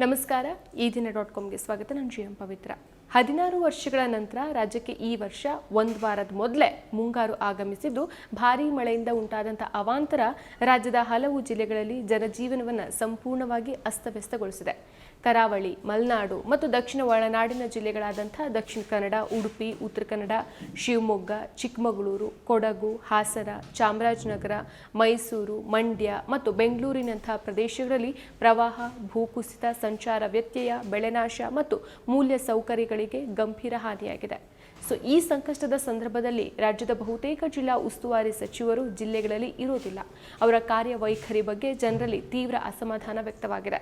ನಮಸ್ಕಾರ. ಈ ದಿನ ಡಾಟ್ ಕಾಮ್ಗೆ ಸ್ವಾಗತ. ನಾನು ಜಿ ಪವಿತ್ರ. ಹದಿನಾರು ವರ್ಷಗಳ ನಂತರ ರಾಜ್ಯಕ್ಕೆ ಈ ವರ್ಷ ಒಂದು ವಾರದ ಮೊದಲೇ ಮುಂಗಾರು ಆಗಮಿಸಿದ್ದು, ಭಾರೀ ಮಳೆಯಿಂದ ಉಂಟಾದಂಥ ಅವಾಂತರ ರಾಜ್ಯದ ಹಲವು ಜಿಲ್ಲೆಗಳಲ್ಲಿ ಜನಜೀವನವನ್ನು ಸಂಪೂರ್ಣವಾಗಿ ಅಸ್ತವ್ಯಸ್ತಗೊಳಿಸಿದೆ. ಕರಾವಳಿ, ಮಲೆನಾಡು ಮತ್ತು ದಕ್ಷಿಣ ಒಳನಾಡಿನ ಜಿಲ್ಲೆಗಳಾದಂಥ ದಕ್ಷಿಣ ಕನ್ನಡ, ಉಡುಪಿ, ಉತ್ತರ ಕನ್ನಡ, ಶಿವಮೊಗ್ಗ, ಚಿಕ್ಕಮಗಳೂರು, ಕೊಡಗು, ಹಾಸನ, ಚಾಮರಾಜನಗರ, ಮೈಸೂರು, ಮಂಡ್ಯ ಮತ್ತು ಬೆಂಗಳೂರಿನಂತಹ ಪ್ರದೇಶಗಳಲ್ಲಿ ಪ್ರವಾಹ, ಭೂಕುಸಿತ, ಸಂಚಾರ ವ್ಯತ್ಯಯ ಬೆಳೆನಾಶ ಮತ್ತು ಮೂಲ್ಯ ಸೌಕರ್ಯಗಳಿಗೆ ಗಂಭೀರ ಹಾನಿಯಾಗಿದೆ. ಸೊ ಈ ಸಂಕಷ್ಟದ ಸಂದರ್ಭದಲ್ಲಿ ರಾಜ್ಯದ ಬಹುತೇಕ ಜಿಲ್ಲಾ ಉಸ್ತುವಾರಿ ಸಚಿವರು ಜಿಲ್ಲೆಗಳಲ್ಲಿ ಇರೋದಿಲ್ಲ ಅವರ ಕಾರ್ಯವೈಖರಿ ಬಗ್ಗೆ ಜನರಲ್ಲಿ ತೀವ್ರ ಅಸಮಾಧಾನ ವ್ಯಕ್ತವಾಗಿದೆ.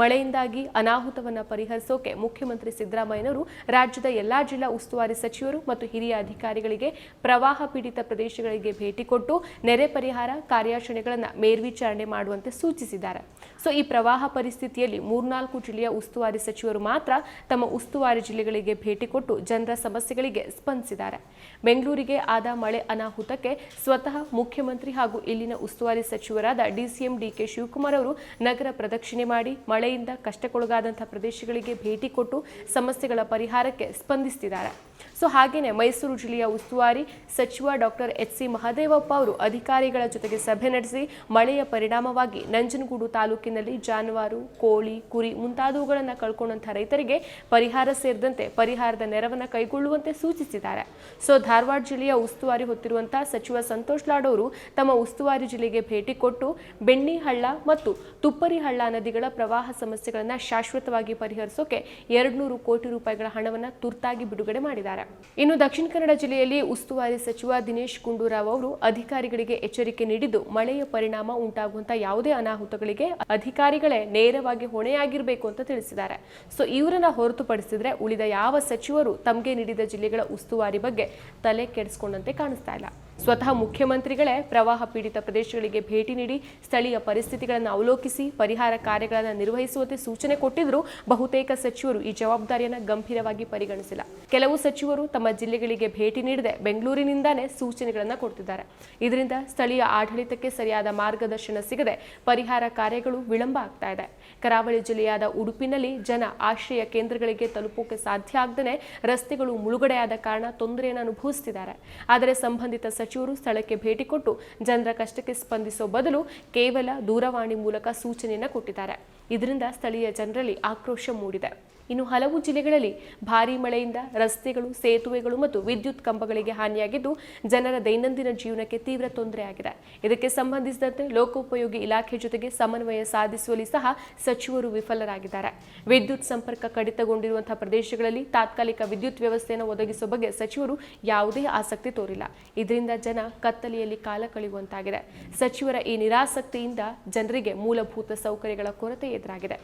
ಮಳೆಯಿಂದಾಗಿ ಅನಾಹುತವನ್ನು ಪರಿಹರಿಸೋಕೆ ಮುಖ್ಯಮಂತ್ರಿ ಸಿದ್ದರಾಮಯ್ಯನವರು ರಾಜ್ಯದ ಎಲ್ಲಾ ಜಿಲ್ಲಾ ಉಸ್ತುವಾರಿ ಸಚಿವರು ಮತ್ತು ಹಿರಿಯ ಅಧಿಕಾರಿಗಳಿಗೆ ಪ್ರವಾಹ ಪೀಡಿತ ಪ್ರದೇಶಗಳಿಗೆ ಭೇಟಿ ಕೊಟ್ಟು ನೆರೆ ಪರಿಹಾರ ಕಾರ್ಯಾಚರಣೆಗಳನ್ನು ಮೇಲ್ವಿಚಾರಣೆ ಮಾಡುವಂತೆ ಸೂಚಿಸಿದ್ದಾರೆ. ಸೊ ಈ ಪ್ರವಾಹ ಪರಿಸ್ಥಿತಿಯಲ್ಲಿ ಮೂರ್ನಾಲ್ಕು ಜಿಲ್ಲೆಯ ಉಸ್ತುವಾರಿ ಸಚಿವರು ಮಾತ್ರ ತಮ್ಮ ಉಸ್ತುವಾರಿ ಜಿಲ್ಲೆಗಳಿಗೆ ಭೇಟಿ ಕೊಟ್ಟು ಜನರ ಸಮಸ್ಯೆಗಳಿಗೆ ಸ್ಪಂದಿಸಿದ್ದಾರೆ. ಬೆಂಗಳೂರಿಗೆ ಆದ ಮಳೆ ಅನಾಹುತಕ್ಕೆ ಸ್ವತಃ ಮುಖ್ಯಮಂತ್ರಿ ಹಾಗೂ ಇಲ್ಲಿನ ಉಸ್ತುವಾರಿ ಸಚಿವರಾದ ಡಿಸಿಎಂ ಡಿಕೆ ಶಿವಕುಮಾರ್ ಅವರು ನಗರ ಪ್ರದಕ್ಷಿಣೆ ಮಾಡಿ ಮಳೆಯಿಂದ ಕಷ್ಟಕ್ಕೊಳಗಾದಂತಹ ಪ್ರದೇಶಗಳಿಗೆ ಭೇಟಿ ಕೊಟ್ಟು ಸಮಸ್ಯೆಗಳ ಪರಿಹಾರಕ್ಕೆ ಸ್ಪಂದಿಸುತ್ತಿದ್ದಾರೆ ಸೊ ಹಾಗೆಯೇ ಮೈಸೂರು ಜಿಲ್ಲೆಯ ಉಸ್ತುವಾರಿ ಸಚಿವ ಡಾಕ್ಟರ್ ಎಚ್ ಸಿ ಮಹದೇವಪ್ಪ ಅವರು ಅಧಿಕಾರಿಗಳ ಜೊತೆಗೆ ಸಭೆ ನಡೆಸಿ ಮಳೆಯ ಪರಿಣಾಮವಾಗಿ ನಂಜನಗೂಡು ತಾಲೂಕಿನಲ್ಲಿ ಜಾನುವಾರು, ಕೋಳಿ, ಕುರಿ ಮುಂತಾದವುಗಳನ್ನು ಕಳ್ಕೊಂಡಂತಹ ರೈತರಿಗೆ ಪರಿಹಾರ ಸೇರಿದಂತೆ ಪರಿಹಾರದ ನೆರವನ್ನು ಕೈಗೊಳ್ಳುವಂತೆ ಸೂಚಿಸಿದ್ದಾರೆ ಸೊ ಧಾರವಾಡ ಜಿಲ್ಲೆಯ ಉಸ್ತುವಾರಿ ಹೊತ್ತಿರುವಂತಹ ಸಚಿವ ಸಂತೋಷ್ ಲಾಡ್ ಅವರು ತಮ್ಮ ಉಸ್ತುವಾರಿ ಜಿಲ್ಲೆಗೆ ಭೇಟಿ ಕೊಟ್ಟು ಬೆಣ್ಣಿ ಹಳ್ಳ ಮತ್ತು ತುಪ್ಪರಿ ಹಳ್ಳ ನದಿಗಳ ಪ್ರವಾಹ ಸಮಸ್ಯೆಗಳನ್ನು ಶಾಶ್ವತವಾಗಿ ಪರಿಹರಿಸೋಕೆ ಎರಡ್ನೂರು ಕೋಟಿ ರೂಪಾಯಿಗಳ ಹಣವನ್ನು ತುರ್ತಾಗಿ ಬಿಡುಗಡೆ ಮಾಡಿದ್ದಾರೆ. ಇನ್ನು ದಕ್ಷಿಣ ಕನ್ನಡ ಜಿಲ್ಲೆಯಲ್ಲಿ ಉಸ್ತುವಾರಿ ಸಚಿವ ದಿನೇಶ್ ಗುಂಡೂರಾವ್ ಅವರು ಅಧಿಕಾರಿಗಳಿಗೆ ಎಚ್ಚರಿಕೆ ನೀಡಿದ್ದು, ಮಳೆಯ ಪರಿಣಾಮ ಉಂಟಾಗುವಂತಹ ಯಾವುದೇ ಅನಾಹುತಗಳಿಗೆ ಅಧಿಕಾರಿಗಳೇ ನೇರವಾಗಿ ಹೊಣೆಯಾಗಿರಬೇಕು ಅಂತ ತಿಳಿಸಿದ್ದಾರೆ. ಸೊ ಇವರನ್ನ ಹೊರತುಪಡಿಸಿದ್ರೆ ಉಳಿದ ಯಾವ ಸಚಿವರು ತಮಗೆ ನೀಡಿದ ಜಿಲ್ಲೆಗಳ ಉಸ್ತುವಾರಿ ಬಗ್ಗೆ ತಲೆ ಕೆಡಿಸ್ಕೊಂಡಂತೆ ಕಾಣಿಸ್ತಾ ಇಲ್ಲ. ಸ್ವತಃ ಮುಖ್ಯಮಂತ್ರಿಗಳೇ ಪ್ರವಾಹ ಪೀಡಿತ ಪ್ರದೇಶಗಳಿಗೆ ಭೇಟಿ ನೀಡಿ ಸ್ಥಳೀಯ ಪರಿಸ್ಥಿತಿಗಳನ್ನು ಅವಲೋಕಿಸಿ ಪರಿಹಾರ ಕಾರ್ಯಗಳನ್ನು ನಿರ್ವಹಿಸುವಂತೆ ಸೂಚನೆ ಕೊಟ್ಟಿದ್ರು ಬಹುತೇಕ ಸಚಿವರು ಈ ಜವಾಬ್ದಾರಿಯನ್ನು ಗಂಭೀರವಾಗಿ ಪರಿಗಣಿಸಿಲ್ಲ. ಕೆಲವು ಸಚಿವರು ತಮ್ಮ ಜಿಲ್ಲೆಗಳಿಗೆ ಭೇಟಿ ನೀಡದೆ ಬೆಂಗಳೂರಿನಿಂದಾನೇ ಸೂಚನೆಗಳನ್ನು ಕೊಡ್ತಿದ್ದಾರೆ. ಇದರಿಂದ ಸ್ಥಳೀಯ ಆಡಳಿತಕ್ಕೆ ಸರಿಯಾದ ಮಾರ್ಗದರ್ಶನ ಸಿಗದೆ ಪರಿಹಾರ ಕಾರ್ಯಗಳು ವಿಳಂಬ ಆಗ್ತಾ ಇದೆ. ಕರಾವಳಿ ಜಿಲ್ಲೆಯಾದ ಉಡುಪಿನಲ್ಲಿ ಜನ ಆಶ್ರಯ ಕೇಂದ್ರಗಳಿಗೆ ತಲುಪೋಕೆ ಸಾಧ್ಯ ಆಗದೇ ರಸ್ತೆಗಳು ಮುಳುಗಡೆಯಾದ ಕಾರಣ ತೊಂದರೆಯನ್ನು ಅನುಭವಿಸುತ್ತಿದ್ದಾರೆ ಆದರೆ ಸಂಬಂಧಿತ ಸಚಿವರು ಸ್ಥಳಕ್ಕೆ ಭೇಟಿ ಕೊಟ್ಟು ಜನರ ಕಷ್ಟಕ್ಕೆ ಸ್ಪಂದಿಸೋ ಬದಲು ಕೇವಲ ದೂರವಾಣಿ ಮೂಲಕ ಸೂಚನೆಯನ್ನು ಕೊಟ್ಟಿದ್ದಾರೆ. ಇದರಿಂದ ಸ್ಥಳೀಯ ಜನರಲ್ಲಿ ಆಕ್ರೋಶ ಮೂಡಿದೆ. ಇನ್ನು ಹಲವು ಜಿಲ್ಲೆಗಳಲ್ಲಿ ಭಾರೀ ಮಳೆಯಿಂದ ರಸ್ತೆಗಳು, ಸೇತುವೆಗಳು ಮತ್ತು ವಿದ್ಯುತ್ ಕಂಬಗಳಿಗೆ ಹಾನಿಯಾಗಿದ್ದು ಜನರ ದೈನಂದಿನ ಜೀವನಕ್ಕೆ ತೀವ್ರ ತೊಂದರೆಯಾಗಿದೆ ಇದಕ್ಕೆ ಸಂಬಂಧಿಸಿದಂತೆ ಲೋಕೋಪಯೋಗಿ ಇಲಾಖೆ ಜೊತೆಗೆ ಸಮನ್ವಯ ಸಾಧಿಸುವಲ್ಲಿ ಸಹ ಸಚಿವರು ವಿಫಲರಾಗಿದ್ದಾರೆ. ವಿದ್ಯುತ್ ಸಂಪರ್ಕ ಕಡಿತಗೊಂಡಿರುವಂತಹ ಪ್ರದೇಶಗಳಲ್ಲಿ ತಾತ್ಕಾಲಿಕ ವಿದ್ಯುತ್ ವ್ಯವಸ್ಥೆಯನ್ನು ಒದಗಿಸುವ ಬಗ್ಗೆ ಸಚಿವರು ಯಾವುದೇ ಆಸಕ್ತಿ ತೋರಿಲ್ಲ. ಇದರಿಂದ ಜನ ಕತ್ತಲೆಯಲ್ಲಿ ಕಾಲ ಕಳೆಯುವಂತಾಗಿದೆ. ಸಚಿವರ ಈ ನಿರಾಸಕ್ತಿಯಿಂದ ಜನರಿಗೆ ಮೂಲಭೂತ ಸೌಕರ್ಯಗಳ ಕೊರತೆ ಎದುರಾಗಿದೆ.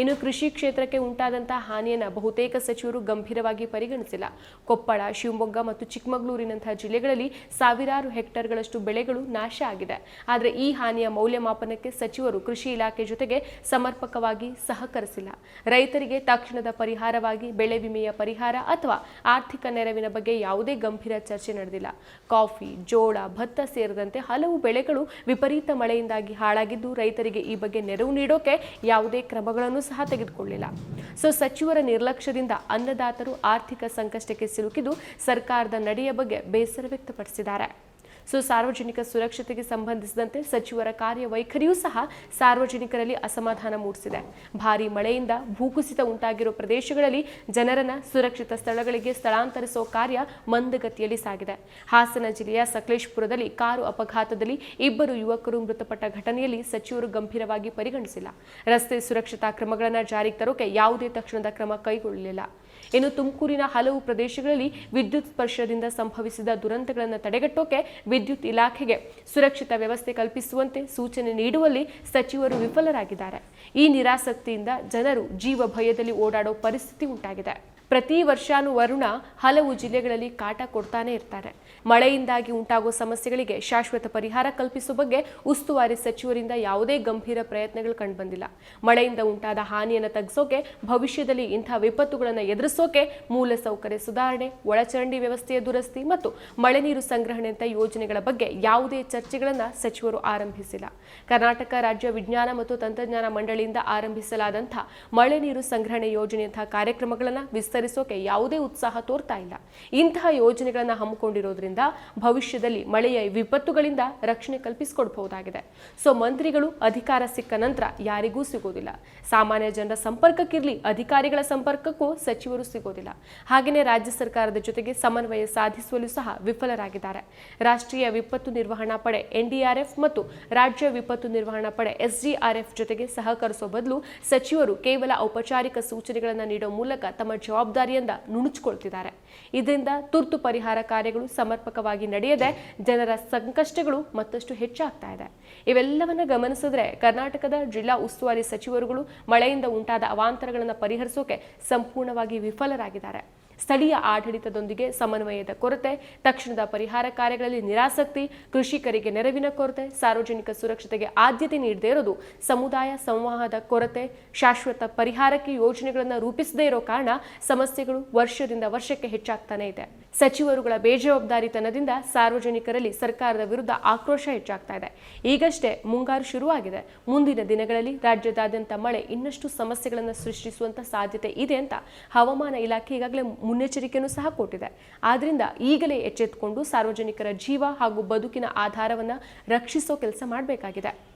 ಇನ್ನು ಕೃಷಿ ಕ್ಷೇತ್ರಕ್ಕೆ ಉಂಟಾದಂತಹ ಹಾನಿಯನ್ನು ಬಹುತೇಕ ಸಚಿವರು ಗಂಭೀರವಾಗಿ ಪರಿಗಣಿಸಿಲ್ಲ. ಕೊಪ್ಪಳ, ಶಿವಮೊಗ್ಗ ಮತ್ತು ಚಿಕ್ಕಮಗಳೂರಿನಂತಹ ಜಿಲ್ಲೆಗಳಲ್ಲಿ ಸಾವಿರಾರು ಹೆಕ್ಟರ್ಗಳಷ್ಟು ಬೆಳೆಗಳು ನಾಶ ಆಗಿದೆ. ಆದರೆ ಈ ಹಾನಿಯ ಮೌಲ್ಯಮಾಪನಕ್ಕೆ ಸಚಿವರು ಕೃಷಿ ಇಲಾಖೆ ಜೊತೆಗೆ ಸಮರ್ಪಕವಾಗಿ ಸಹಕರಿಸಿಲ್ಲ. ರೈತರಿಗೆ ತಕ್ಷಣದ ಪರಿಹಾರವಾಗಿ ಬೆಳೆ ವಿಮೆಯ ಪರಿಹಾರ ಅಥವಾ ಆರ್ಥಿಕ ನೆರವಿನ ಬಗ್ಗೆ ಯಾವುದೇ ಗಂಭೀರ ಚರ್ಚೆ ನಡೆದಿಲ್ಲ. ಕಾಫಿ, ಜೋಳ, ಭತ್ತ ಸೇರಿದಂತೆ ಹಲವು ಬೆಳೆಗಳು ವಿಪರೀತ ಮಳೆಯಿಂದಾಗಿ ಹಾಳಾಗಿದ್ದು ರೈತರಿಗೆ ಈ ಬಗ್ಗೆ ನೆರವು ನೀಡೋಕೆ ಯಾವುದೇ ಕ್ರಮಗಳನ್ನು ಸಹ ತೆಗೆದುಕೊಳ್ಳಿಲ್ಲ. ಸೊ ಸಚಿವರ ನಿರ್ಲಕ್ಷ್ಯದಿಂದ ಅನ್ನದಾತರು ಆರ್ಥಿಕ ಸಂಕಷ್ಟಕ್ಕೆ ಸಿಲುಕಿದ್ದು ಸರ್ಕಾರದ ನಡೆಯ ಬಗ್ಗೆ ಬೇಸರ ವ್ಯಕ್ತಪಡಿಸಿದ್ದಾರೆ. ಸೊ ಸಾರ್ವಜನಿಕ ಸುರಕ್ಷತೆಗೆ ಸಂಬಂಧಿಸಿದಂತೆ ಸಚಿವರ ಕಾರ್ಯವೈಖರಿಯೂ ಸಹ ಸಾರ್ವಜನಿಕರಲ್ಲಿ ಅಸಮಾಧಾನ ಮೂಡಿಸಿದೆ. ಭಾರೀ ಮಳೆಯಿಂದ ಭೂಕುಸಿತ ಉಂಟಾಗಿರುವ ಪ್ರದೇಶಗಳಲ್ಲಿ ಜನರನ್ನ ಸುರಕ್ಷಿತ ಸ್ಥಳಗಳಿಗೆ ಸ್ಥಳಾಂತರಿಸುವ ಕಾರ್ಯ ಮಂದಗತಿಯಲ್ಲಿ ಸಾಗಿದೆ. ಹಾಸನ ಜಿಲ್ಲೆಯ ಸಕಲೇಶ್ಪುರದಲ್ಲಿ ಕಾರು ಅಪಘಾತದಲ್ಲಿ ಇಬ್ಬರು ಯುವಕರು ಮೃತಪಟ್ಟ ಘಟನೆಯಲ್ಲಿ ಸಚಿವರು ಗಂಭೀರವಾಗಿ ಪರಿಗಣಿಸಿಲ್ಲ. ರಸ್ತೆ ಸುರಕ್ಷತಾ ಕ್ರಮಗಳನ್ನು ಜಾರಿಗೆ ತರೋಕೆ ಯಾವುದೇ ತಕ್ಷಣದ ಕ್ರಮ ಕೈಗೊಳ್ಳಲಿಲ್ಲ. ಇನ್ನು ತುಮಕೂರಿನ ಹಲವು ಪ್ರದೇಶಗಳಲ್ಲಿ ವಿದ್ಯುತ್ ಸ್ಪರ್ಶದಿಂದ ಸಂಭವಿಸಿದ ದುರಂತಗಳನ್ನು ತಡೆಗಟ್ಟೋಕೆ ವಿದ್ಯುತ್ ಇಲಾಖೆಗೆ ಸುರಕ್ಷಿತ ವ್ಯವಸ್ಥೆ ಕಲ್ಪಿಸುವಂತೆ ಸೂಚನೆ ನೀಡುವಲ್ಲಿ ಸಚಿವರು ವಿಫಲರಾಗಿದ್ದಾರೆ. ಈ ನಿರಾಸಕ್ತಿಯಿಂದ ಜನರು ಜೀವ ಭಯದಲ್ಲಿ ಓಡಾಡೋ ಪರಿಸ್ಥಿತಿ ಉಂಟಾಗಿದೆ. ಪ್ರತಿ ವರ್ಷಾನು ವರುಣ ಹಲವು ಜಿಲ್ಲೆಗಳಲ್ಲಿ ಕಾಟ ಕೊಡ್ತಾನೆ ಇರ್ತಾರೆ. ಮಳೆಯಿಂದಾಗಿ ಉಂಟಾಗುವ ಸಮಸ್ಯೆಗಳಿಗೆ ಶಾಶ್ವತ ಪರಿಹಾರ ಕಲ್ಪಿಸುವ ಬಗ್ಗೆ ಉಸ್ತುವಾರಿ ಸಚಿವರಿಂದ ಯಾವುದೇ ಗಂಭೀರ ಪ್ರಯತ್ನಗಳು ಕಂಡುಬಂದಿಲ್ಲ. ಮಳೆಯಿಂದ ಉಂಟಾದ ಹಾನಿಯನ್ನು ತಗ್ಗಿಸೋಕೆ ಭವಿಷ್ಯದಲ್ಲಿ ಇಂಥ ವಿಪತ್ತುಗಳನ್ನು ಎದುರಿಸೋಕೆ ಮೂಲಸೌಕರ್ಯ ಸುಧಾರಣೆ, ಒಳಚರಂಡಿ ವ್ಯವಸ್ಥೆಯ ದುರಸ್ತಿ ಮತ್ತು ಮಳೆ ನೀರು ಸಂಗ್ರಹಣೆಯಂಥ ಯೋಜನೆಗಳ ಬಗ್ಗೆ ಯಾವುದೇ ಚರ್ಚೆಗಳನ್ನು ಸಚಿವರು ಆರಂಭಿಸಿಲ್ಲ. ಕರ್ನಾಟಕ ರಾಜ್ಯ ವಿಜ್ಞಾನ ಮತ್ತು ತಂತ್ರಜ್ಞಾನ ಮಂಡಳಿಯಿಂದ ಆರಂಭಿಸಲಾದಂಥ ಮಳೆ ನೀರು ಸಂಗ್ರಹಣೆ ಯೋಜನೆಯಂತಹ ಕಾರ್ಯಕ್ರಮಗಳನ್ನು ವಿಸ್ತರಿಸೋಕೆ ಯಾವುದೇ ಉತ್ಸಾಹ ತೋರ್ತಾ ಇಲ್ಲ. ಇಂತಹ ಯೋಜನೆಗಳನ್ನು ಹಮ್ಮಿಕೊಂಡಿರೋದ್ರಿಂದ ಭವಿಷ್ಯದಲ್ಲಿ ಮಳೆಯ ವಿಪತ್ತುಗಳಿಂದ ರಕ್ಷಣೆ ಕಲ್ಪಿಸಿಕೊಡ್ಬಹುದಾಗಿದೆ. ಸೊ ಮಂತ್ರಿಗಳು ಅಧಿಕಾರ ಸಿಕ್ಕ ನಂತರ ಯಾರಿಗೂ ಸಿಗೋದಿಲ್ಲ. ಸಾಮಾನ್ಯ ಜನರ ಸಂಪರ್ಕಕ್ಕಿರಲಿ ಅಧಿಕಾರಿಗಳ ಸಂಪರ್ಕಕ್ಕೂ ಸಚಿವರು ಸಿಗೋದಿಲ್ಲ. ಹಾಗೆಯೇ ರಾಜ್ಯ ಸರ್ಕಾರದ ಜೊತೆಗೆ ಸಮನ್ವಯ ಸಾಧಿಸುವಲ್ಲೂ ಸಹ ವಿಫಲರಾಗಿದ್ದಾರೆ. ರಾಷ್ಟ್ರೀಯ ವಿಪತ್ತು ನಿರ್ವಹಣಾ ಪಡೆ ಎನ್ಡಿಆರ್ಎಫ್ ಮತ್ತು ರಾಜ್ಯ ವಿಪತ್ತು ನಿರ್ವಹಣಾ ಪಡೆ ಎಸ್ಡಿಆರ್ಎಫ್ ಜೊತೆಗೆ ಸಹಕರಿಸುವ ಬದಲು ಸಚಿವರು ಕೇವಲ ಔಪಚಾರಿಕ ಸೂಚನೆಗಳನ್ನು ನೀಡುವ ಮೂಲಕ ತಮ್ಮ ಜವಾಬ್ದಾರಿಯಿಂದ ನುಣುಚಿಕೊಳ್ತಿದ್ದಾರೆ. ಇದರಿಂದ ತುರ್ತು ಪರಿಹಾರ ಕಾರ್ಯಗಳು ಸಮರ್ಪಕವಾಗಿ ನಡೆಯದೆ ಜನರ ಸಂಕಷ್ಟಗಳು ಮತ್ತಷ್ಟು ಹೆಚ್ಚಾಗ್ತಾ ಇದೆ. ಇವೆಲ್ಲವನ್ನ ಗಮನಿಸಿದ್ರೆ ಕರ್ನಾಟಕದ ಜಿಲ್ಲಾ ಉಸ್ತುವಾರಿ ಸಚಿವರುಗಳು ಮಳೆಯಿಂದ ಉಂಟಾದ ಅವಾಂತರಗಳನ್ನು ಪರಿಹರಿಸೋಕೆ ಸಂಪೂರ್ಣವಾಗಿ ವಿಫಲರಾಗಿದ್ದಾರೆ. ಸ್ಥಳೀಯ ಆಡಳಿತದೊಂದಿಗೆ ಸಮನ್ವಯದ ಕೊರತೆ, ತಕ್ಷಣದ ಪರಿಹಾರ ಕಾರ್ಯಗಳಲ್ಲಿ ನಿರಾಸಕ್ತಿ, ಕೃಷಿಕರಿಗೆ ನೆರವಿನ ಕೊರತೆ, ಸಾರ್ವಜನಿಕ ಸುರಕ್ಷತೆಗೆ ಆದ್ಯತೆ ನೀಡದೇ ಇರೋದು, ಸಮುದಾಯ ಸಂವಾದದ ಕೊರತೆ, ಶಾಶ್ವತ ಪರಿಹಾರಕ್ಕೆ ಯೋಜನೆಗಳನ್ನು ರೂಪಿಸದೇ ಇರೋ ಕಾರಣ ಸಮಸ್ಯೆಗಳು ವರ್ಷದಿಂದ ವರ್ಷಕ್ಕೆ ಹೆಚ್ಚಾಗ್ತಾನೆ ಇದೆ. ಸಚಿವರುಗಳ ಬೇಜವಾಬ್ದಾರಿತನದಿಂದ ಸಾರ್ವಜನಿಕರಲ್ಲಿ ಸರ್ಕಾರದ ವಿರುದ್ಧ ಆಕ್ರೋಶ ಹೆಚ್ಚಾಗ್ತಾ ಇದೆ. ಈಗಷ್ಟೇ ಮುಂಗಾರು ಶುರುವಾಗಿದೆ. ಮುಂದಿನ ದಿನಗಳಲ್ಲಿ ರಾಜ್ಯದಾದ್ಯಂತ ಮಳೆ ಇನ್ನಷ್ಟು ಸಮಸ್ಯೆಗಳನ್ನು ಸೃಷ್ಟಿಸುವಂತ ಸಾಧ್ಯತೆ ಇದೆ ಅಂತ ಹವಾಮಾನ ಇಲಾಖೆ ಈಗಾಗಲೇ ಮುನ್ನೆಚ್ಚರಿಕೆಯನ್ನು ಸಹ ಕೊಟ್ಟಿದೆ. ಆದ್ರಿಂದ ಈಗಲೇ ಎಚ್ಚೆತ್ತುಕೊಂಡು ಸಾರ್ವಜನಿಕರ ಜೀವ ಹಾಗೂ ಬದುಕಿನ ಆಧಾರವನ್ನು ರಕ್ಷಿಸೋ ಕೆಲಸ ಮಾಡಬೇಕಾಗಿದೆ.